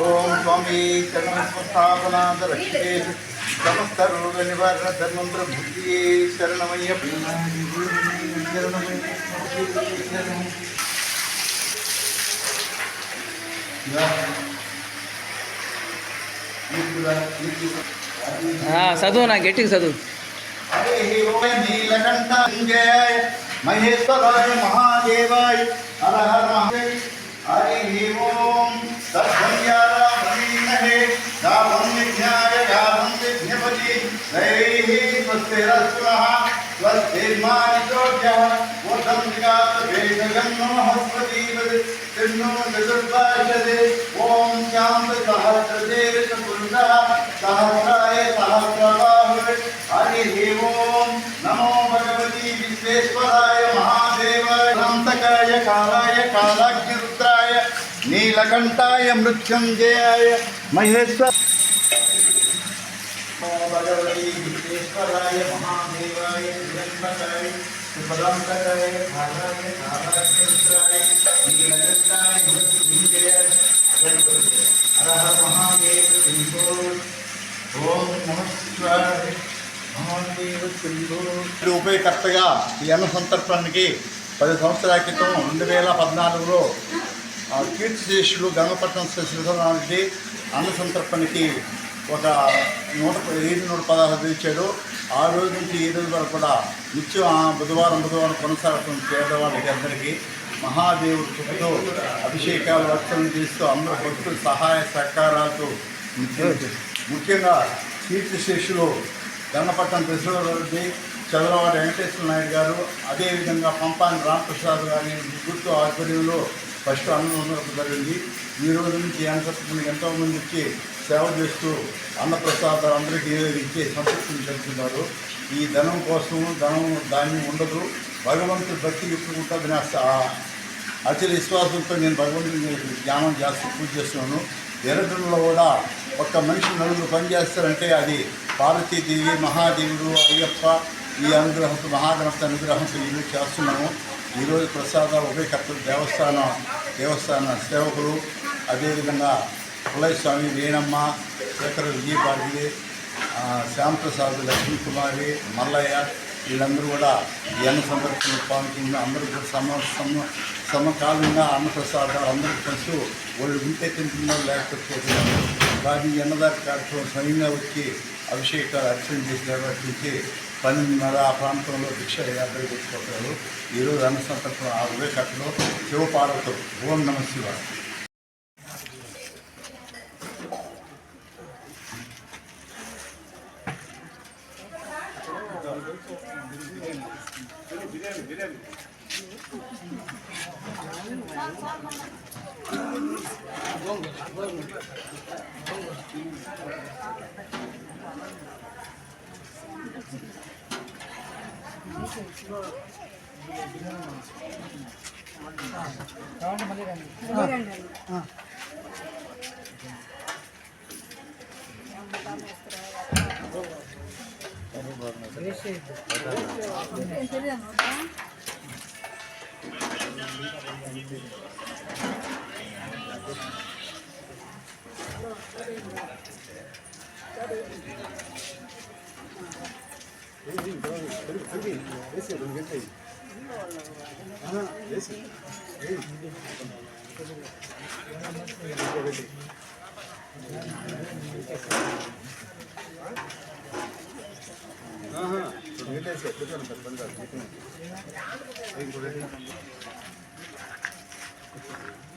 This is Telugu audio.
ఓం స్వామి చరణస్థాపనాథ రక్షే సమస్త రోగ నివారణ ధర్మం బుద్ధి శరణమయ్య శరణమయ్య చదువు నా గట్టికి చదువు. ஹீரோய் நீலகண்டாய் மகேஸ்வராய் மகாதேவாய் ஹரஹர ஹரி ஓம் தத்வன்யாராமீமஹே காமம் விக்ஞாய காமம் விக்ஞபதி தைஹி ஸ்வஸ்திரஸ்வா ஸ்வஸ்திர்மானிதோஜ்யः ஓதம் விகாச வேதகன்னோ ஹஸ்வதீபத் தின்னோ சதுர்பாஷதே ஓம் சாந்த சஹஸ்ரதேவ சகுந்தா சஹஸ்ரா हरि ओम नमो भगवती विश्वेश्वराय महादेवाय नंतकाय कालाय कालाग्निरुद्राय नीलकंठाय मृत्युंजयाय महेश्वर भगवती विश्वेश्वराय महादेवाय निरंतकाय ओम नमः शिवाय। ఉపయోగకర్తగా ఈ అన్న సంతర్పణకి పది సంవత్సరాల క్రితం రెండు వేల పద్నాలుగులో కీర్తిశేషులు గంగపట్నం శ్రీధరనాథి అన్న సంతర్పణకి ఒక నూట ఏడు నూట పదహారు ఇచ్చాడు ఆ రోజు నుంచి ఈ రోజు వరకు కూడా నిత్యం ఆ బుధవారం బుధవారం కొనసాగుతుంది పేదవాళ్ళకి అందరికీ మహాదేవుడు చుట్టూ అభిషేకాలు అర్చనలు చేస్తూ అందరూ భక్తుల సహాయ సహకారాలతో ముఖ్యంగా కీర్తిశేషులు గన్నపట్నం రెడ్డి చంద్రవాడ వెంకటేశ్వర నాయుడు గారు అదేవిధంగా పంపాని రామప్రసాద్ గారి గుర్తు ఆధ్వర్యంలో ఫస్ట్ అన్నం జరిగింది. ఈ రోజు నుంచి అన్నసత్వం ఎంతోమంది వచ్చి సేవ చేస్తూ అన్నప్రసాదాలు అందరికీ ఇచ్చే సంతృప్తిని చెందుతున్నారు. ఈ ధనం కోసం ధనం ధాన్యం ఉండదు. భగవంతుడి భక్తి ఎప్పుడు ఉంటుందని అచల విశ్వాసంతో నేను భగవంతుని ధ్యానం చేస్తూ పూజ చేస్తున్నాను. ఎర్రటంలో కూడా ఒక్క మనిషి నలుగురు పని చేస్తారంటే అది పార్వతీదేవి మహాదేవుడు అయ్యప్ప ఈ అనుగ్రహంతో మహాగణపతి అనుగ్రహంతో ఈరోజు చేస్తున్నాము. ఈరోజు ప్రసాద ఉభయకర్తలు దేవస్థానం దేవస్థాన సేవకులు అదేవిధంగా పుల్లయ్య స్వామి శేఖర విజయపాటి ఆ, శ్యాంప్రసాద్ మల్లయ్య వీళ్ళందరూ కూడా ఈ అన్న సందర్భంలో పాల్గొన్న అందరూ కూడా సమ సమ సమకాలంగా అన్నప్రసాదాలు అందరూ కలిసి వాళ్ళు ఉంటే తింటున్నారు లేకపోతే కానీ ఈ అన్నదారి కార్యక్రమం స్వయంగా వచ్చి అభిషేకాలు అర్చన చేసి నిర్వర్తించి పన్నెండున్నర ఆ ప్రాంతంలో దీక్ష యాత్ర చేసుకుంటారు ఈరోజు అన్న సందర్భం ఆ ఉభయ శివపార్వతులు ఓం నమ శివ బిర్యానీ బిర్యానీ శివాయ ஆஹா ரெண்டு சேர்த்து நம்ம பண்ணுறோம்